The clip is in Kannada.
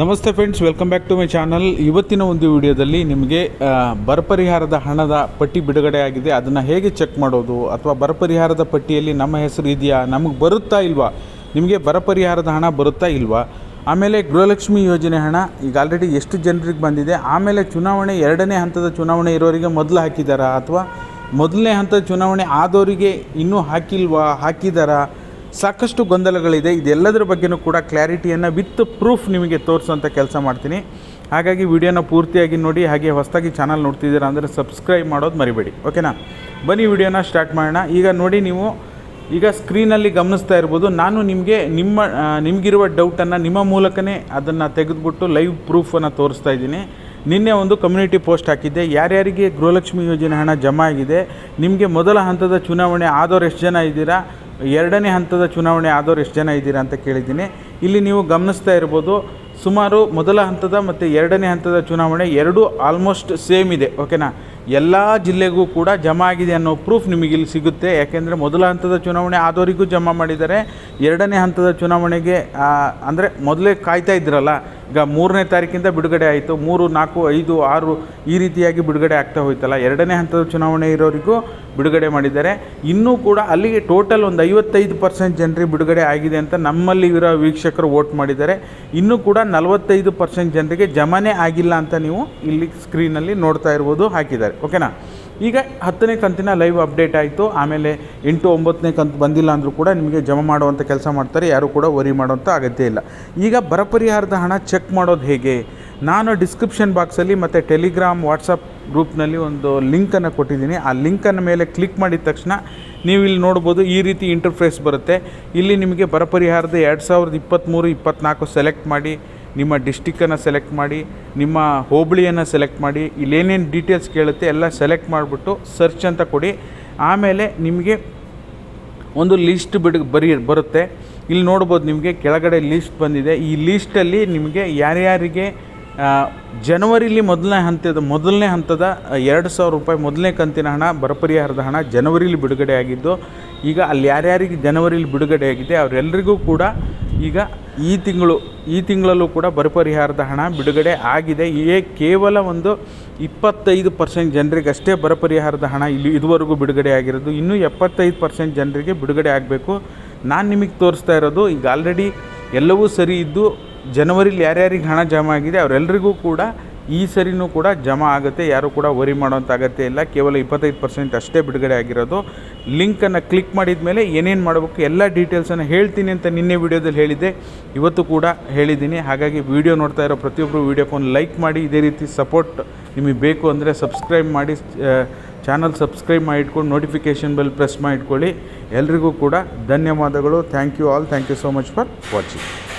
ನಮಸ್ತೆ friends welcome back to my channel ಇವತ್ತಿನ ಒಂದು ವಿಡಿಯೋದಲ್ಲಿ ನಿಮಗೆ ಬರಪರಿಹಾರದ ಬರ ಪರಿಹಾರದ ಹಣದ ಪಟ್ಟಿ ಬಿಡುಗಡೆ ಆಗಿದೆ. ಅದನ್ನು ಹೇಗೆ ಚೆಕ್ ಮಾಡೋದು? ಅಥವಾ ಬರ ಪರಿಹಾರದ ಪಟ್ಟಿಯಲ್ಲಿ ನಮ್ಮ ಹೆಸರು ಇದೆಯಾ? ನಮಗೆ ಬರುತ್ತಾ ಇಲ್ವಾ? ನಿಮಗೆ ಬರ ಪರಿಹಾರದ ಹಣ ಬರುತ್ತಾ ಇಲ್ವಾ? ಆಮೇಲೆ ಗೃಹಲಕ್ಷ್ಮಿ ಯೋಜನೆ ಹಣ ಈಗ ಆಲ್ರೆಡಿ ಎಷ್ಟು ಜನರಿಗೆ ಬಂದಿದೆ? ಆಮೇಲೆ ಚುನಾವಣೆ ಎರಡನೇ ಹಂತದ ಚುನಾವಣೆ ಇರೋರಿಗೆ ಮೊದಲು ಹಾಕಿದ್ದಾರಾ ಅಥವಾ ಮೊದಲನೇ ಹಂತದ ಚುನಾವಣೆ ಆದವರಿಗೆ ಇನ್ನೂ ಹಾಕಿಲ್ವಾ? ಹಾಕಿದಾರಾ? ಸಾಕಷ್ಟು ಗೊಂದಲಗಳಿದೆ. ಇದೆಲ್ಲದರ ಬಗ್ಗೆನೂ ಕೂಡ ಕ್ಲಾರಿಟಿಯನ್ನು ವಿತ್ ಪ್ರೂಫ್ ನಿಮಗೆ ತೋರಿಸುವಂಥ ಕೆಲಸ ಮಾಡ್ತೀನಿ. ಹಾಗಾಗಿ ವಿಡಿಯೋನ ಪೂರ್ತಿಯಾಗಿ ನೋಡಿ, ಹಾಗೆ ಹೊಸದಾಗಿ ಚಾನಲ್ ನೋಡ್ತಿದ್ದೀರಾ ಅಂದರೆ ಸಬ್ಸ್ಕ್ರೈಬ್ ಮಾಡೋದು ಮರಿಬೇಡಿ. ಓಕೆನಾ? ಬನ್ನಿ ವಿಡಿಯೋನ ಸ್ಟಾರ್ಟ್ ಮಾಡೋಣ. ಈಗ ನೋಡಿ ನೀವು, ಈಗ ಸ್ಕ್ರೀನಲ್ಲಿ ಗಮನಿಸ್ತಾ ಇರ್ಬೋದು, ನಾನು ನಿಮಗೆ ನಿಮ್ಮ ನಿಮಗಿರುವ ಡೌಟನ್ನು ನಿಮ್ಮ ಮೂಲಕನೇ ಅದನ್ನು ತೆಗೆದುಬಿಟ್ಟು ಲೈವ್ ಪ್ರೂಫನ್ನು ತೋರಿಸ್ತಾ ಇದ್ದೀನಿ. ನಿನ್ನೆ ಒಂದು ಕಮ್ಯುನಿಟಿ ಪೋಸ್ಟ್ ಹಾಕಿದ್ದೆ. ಯಾರ್ಯಾರಿಗೆ ಗೃಹಲಕ್ಷ್ಮಿ ಯೋಜನೆ ಹಣ ಜಮಾ ಆಗಿದೆ, ನಿಮಗೆ ಮೊದಲ ಹಂತದ ಚುನಾವಣೆ ಆದವ್ರು ಎಷ್ಟು ಜನ ಇದ್ದೀರಾ ಎರಡನೇ ಹಂತದ ಚುನಾವಣೆ ಆದವ್ರು ಎಷ್ಟು ಜನ ಇದ್ದೀರಾ ಅಂತ ಕೇಳಿದ್ದೀನಿ. ಇಲ್ಲಿ ನೀವು ಗಮನಿಸ್ತಾ ಇರ್ಬೋದು, ಸುಮಾರು ಮೊದಲ ಹಂತದ ಮತ್ತು ಎರಡನೇ ಹಂತದ ಚುನಾವಣೆ ಎರಡೂ ಆಲ್ಮೋಸ್ಟ್ ಸೇಮ್ ಇದೆ ಓಕೆನಾ ಎಲ್ಲ ಜಿಲ್ಲೆಗೂ ಕೂಡ ಜಮಾ ಆಗಿದೆ ಅನ್ನೋ ಪ್ರೂಫ್ ನಿಮಗೆ ಇಲ್ಲಿ ಸಿಗುತ್ತೆ. ಯಾಕೆಂದರೆ ಮೊದಲ ಹಂತದ ಚುನಾವಣೆ ಆದವರಿಗೂ ಜಮಾ ಮಾಡಿದ್ದಾರೆ. ಎರಡನೇ ಹಂತದ ಚುನಾವಣೆಗೆ ಅಂದರೆ ಮೊದಲೇ ಕಾಯ್ತಾ ಇದ್ರಲ್ಲ ಈಗ ಮೂರನೇ ತಾರೀಕಿಂದ ಬಿಡುಗಡೆ ಆಯಿತು. ಮೂರು, ನಾಲ್ಕು, ಐದು, ಆರು ಈ ರೀತಿಯಾಗಿ ಬಿಡುಗಡೆ ಆಗ್ತಾ ಹೋಯ್ತಲ್ಲ. ಎರಡನೇ ಹಂತದ ಚುನಾವಣೆ ಇರೋರಿಗೂ ಬಿಡುಗಡೆ ಮಾಡಿದ್ದಾರೆ. ಇನ್ನೂ ಕೂಡ ಅಲ್ಲಿಗೆ ಟೋಟಲ್ ಒಂದು ಐವತ್ತೈದು ಪರ್ಸೆಂಟ್ ಜನರಿಗೆ ಬಿಡುಗಡೆ ಆಗಿದೆ ಅಂತ ನಮ್ಮಲ್ಲಿ ಇರೋ ವೀಕ್ಷಕರು ವೋಟ್ ಮಾಡಿದ್ದಾರೆ. ಇನ್ನೂ ಕೂಡ ನಲವತ್ತೈದು ಪರ್ಸೆಂಟ್ ಜನರಿಗೆ ಜಮಾನೇ ಆಗಿಲ್ಲ ಅಂತ ನೀವು ಇಲ್ಲಿ ಸ್ಕ್ರೀನಲ್ಲಿ ನೋಡ್ತಾ ಇರ್ಬೋದು, ಹಾಕಿದ್ದಾರೆ. ಓಕೆನಾ ಈಗ ಹತ್ತನೇ ಕಂತಿನ ಲೈವ್ ಅಪ್ಡೇಟ್ ಆಯಿತು. ಆಮೇಲೆ ಎಂಟು ಒಂಬತ್ತನೇ ಕಂತು ಬಂದಿಲ್ಲ ಅಂದರೂ ಕೂಡ ನಿಮಗೆ ಜಮಾ ಮಾಡುವಂಥ ಕೆಲಸ ಮಾಡ್ತಾರೆ. ಯಾರೂ ಕೂಡ ವರಿ ಮಾಡುವಂಥ ಅಗತ್ಯ ಇಲ್ಲ. ಈಗ ಬರ ಪರಿಹಾರದ ಹಣ ಚೆಕ್ ಮಾಡೋದು ಹೇಗೆ? ನಾನು ಡಿಸ್ಕ್ರಿಪ್ಷನ್ ಬಾಕ್ಸಲ್ಲಿ ಮತ್ತು ಟೆಲಿಗ್ರಾಮ್ ವಾಟ್ಸಪ್ ಗ್ರೂಪ್ನಲ್ಲಿ ಒಂದು ಲಿಂಕನ್ನು ಕೊಟ್ಟಿದ್ದೀನಿ. ಆ ಲಿಂಕನ್ನು ಮೇಲೆ ಕ್ಲಿಕ್ ಮಾಡಿದ ತಕ್ಷಣ ನೀವು ಇಲ್ಲಿ ನೋಡ್ಬೋದು ಈ ರೀತಿ ಇಂಟರ್ಫೇಸ್ ಬರುತ್ತೆ. ಇಲ್ಲಿ ನಿಮಗೆ ಬರ ಪರಿಹಾರದ ಎರಡು ಸಾವಿರದ ಇಪ್ಪತ್ತ್ಮೂರು ಇಪ್ಪತ್ತ್ನಾಲ್ಕು ಸೆಲೆಕ್ಟ್ ಮಾಡಿ ನಿಮ್ಮ ಡಿಸ್ಟಿಕ್ಕನ್ನು ಸೆಲೆಕ್ಟ್ ಮಾಡಿ, ನಿಮ್ಮ ಹೋಬಳಿಯನ್ನು ಸೆಲೆಕ್ಟ್ ಮಾಡಿ, ಇಲ್ಲೇನೇನು ಡೀಟೇಲ್ಸ್ ಕೇಳುತ್ತೆ ಎಲ್ಲ ಸೆಲೆಕ್ಟ್ ಮಾಡಿಬಿಟ್ಟು ಸರ್ಚ್ ಅಂತ ಕೊಡಿ. ಆಮೇಲೆ ನಿಮಗೆ ಒಂದು ಲಿಸ್ಟ್ ಬಿಡು, ಬರೀ, ಬರುತ್ತೆ. ಇಲ್ಲಿ ನೋಡ್ಬೋದು ನಿಮಗೆ ಕೆಳಗಡೆ ಲಿಸ್ಟ್ ಬಂದಿದೆ. ಈ ಲೀಸ್ಟಲ್ಲಿ ನಿಮಗೆ ಯಾರ್ಯಾರಿಗೆ ಜನವರಿಲಿ ಮೊದಲನೇ ಹಂತದ ಮೊದಲನೇ ಹಂತದ ಎರಡು ಸಾವಿರ ರೂಪಾಯಿ ಮೊದಲನೇ ಕಂತಿನ ಹಣ, ಬರಪರಿಹಾರದ ಹಣ ಜನವರಿಲಿ ಬಿಡುಗಡೆ ಆಗಿದ್ದು, ಈಗ ಅಲ್ಲಿ ಯಾರ್ಯಾರಿಗೆ ಜನವರಿಲಿ ಬಿಡುಗಡೆ ಆಗಿದೆ ಅವರೆಲ್ಲರಿಗೂ ಕೂಡ ಈಗ ಈ ತಿಂಗಳು, ಈ ತಿಂಗಳಲ್ಲೂ ಕೂಡ ಬರ ಪರಿಹಾರದ ಹಣ ಬಿಡುಗಡೆ ಆಗಿದೆ. ಏ ಕೇವಲ ಒಂದು ಇಪ್ಪತ್ತೈದು ಪರ್ಸೆಂಟ್ ಜನರಿಗಷ್ಟೇ ಬರ ಪರಿಹಾರದ ಹಣ ಇಲ್ಲಿ ಇದುವರೆಗೂ ಬಿಡುಗಡೆ ಆಗಿರೋದು. ಇನ್ನೂ ಎಪ್ಪತ್ತೈದು ಪರ್ಸೆಂಟ್ ಜನರಿಗೆ ಬಿಡುಗಡೆ ಆಗಬೇಕು. ನಾನು ನಿಮಗೆ ತೋರಿಸ್ತಾ ಇರೋದು, ಈಗ ಆಲ್ರೆಡಿ ಎಲ್ಲವೂ ಸರಿ ಇದ್ದು, ಜನವರಿಲಿ ಯಾರ್ಯಾರಿಗೆ ಹಣ ಜಮಾ ಆಗಿದೆ ಅವರೆಲ್ಲರಿಗೂ ಕೂಡ ಈ ಸರಿನೂ ಕೂಡ ಜಮಾ ಆಗುತ್ತೆ, ಯಾರೂ ಕೂಡ ವರಿ ಮಾಡೋಂಥ ಅಗತ್ಯ ಇಲ್ಲ. ಕೇವಲ ಇಪ್ಪತ್ತೈದು ಪರ್ಸೆಂಟ್ ಅಷ್ಟೇ ಬಿಡುಗಡೆ ಆಗಿರೋದು. ಲಿಂಕನ್ನು ಕ್ಲಿಕ್ ಮಾಡಿದ ಮೇಲೆ ಏನೇನು ಮಾಡಬೇಕು, ಎಲ್ಲ ಡೀಟೇಲ್ಸನ್ನು ಹೇಳ್ತೀನಿ ಅಂತ ನಿನ್ನೆ ವೀಡಿಯೋದಲ್ಲಿ ಹೇಳಿದ್ದೆ. ಇವತ್ತು ಕೂಡ ಹೇಳಿದ್ದೀನಿ. ಹಾಗಾಗಿ ವಿಡಿಯೋ ನೋಡ್ತಾ ಇರೋ ಪ್ರತಿಯೊಬ್ಬರು ವೀಡಿಯೋಕ್ಕೊಂದು ಲೈಕ್ ಮಾಡಿ, ಇದೇ ರೀತಿ ಸಪೋರ್ಟ್ ನಿಮಗೆ ಬೇಕು ಅಂದರೆ ಸಬ್ಸ್ಕ್ರೈಬ್ ಮಾಡಿ ಚಾನಲ್ ಸಬ್ಸ್ಕ್ರೈಬ್ ಮಾಡಿ ಇಟ್ಕೊಂಡು ನೋಟಿಫಿಕೇಷನ್ ಬೆಲ್ ಪ್ರೆಸ್ ಮಾಡಿ ಇಟ್ಕೊಳ್ಳಿ. ಎಲ್ರಿಗೂ ಕೂಡ ಧನ್ಯವಾದಗಳು. Thank you all thank you so much for watching